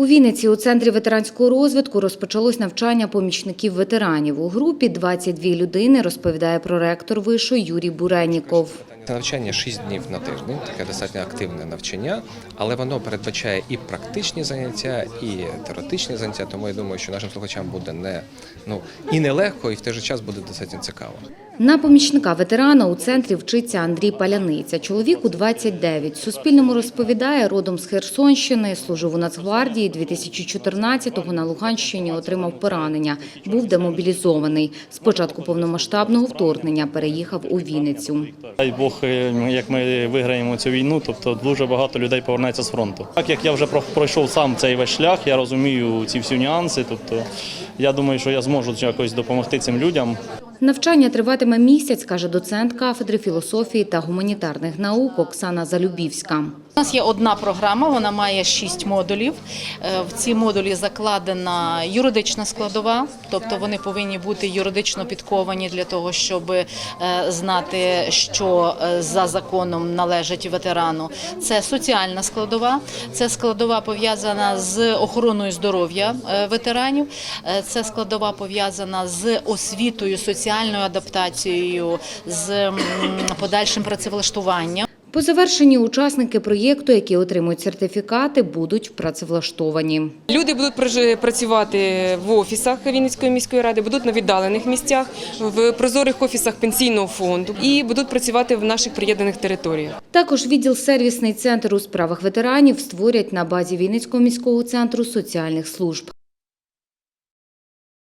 У Вінниці у центрі ветеранського розвитку розпочалось навчання помічників ветеранів. У групі 22 людини, розповідає проректор вишу Юрій Буреніков. Це навчання 6 днів на тиждень, таке достатньо активне навчання, але воно передбачає і практичні заняття, і теоретичні заняття. Тому я думаю, що нашим слухачам буде не ну і не легко, і в той же час буде достатньо цікаво. На помічника ветерана у центрі вчиться Андрій Паляниця. Чоловіку 29. Суспільному розповідає, родом з Херсонщини, служив у Нацгвардії 2014-го на Луганщині отримав поранення. Був демобілізований. З початку повномасштабного вторгнення переїхав у Вінницю. Дай Бог, е, як ми виграємо цю війну, тобто дуже багато людей повернеться з фронту. Так як я вже пройшов сам цей весь шлях, я розумію ці всі нюанси. Тобто я думаю, що я зможу якось допомогти цим людям. Навчання триватиме місяць, каже доцент кафедри філософії та гуманітарних наук Оксана Залюбівська. У нас є одна програма, вона має шість модулів. Е, В ці модулі закладена юридична складова, тобто вони повинні бути юридично підковані для того, щоб е, знати, що е, за законом належить ветерану. Це соціальна складова, це складова пов'язана з охороною здоров'я ветеранів, це складова пов'язана з освітою, соціальною адаптацією, з подальшим працевлаштуванням. По завершенні учасники проєкту, які отримують сертифікати, будуть працевлаштовані. Люди будуть працювати в офісах Вінницької міської ради, будуть на віддалених місцях, в прозорих офісах пенсійного фонду і будуть працювати в наших приєднаних територіях. Також відділ сервісний центр у справах ветеранів створять на базі Вінницького міського центру соціальних служб.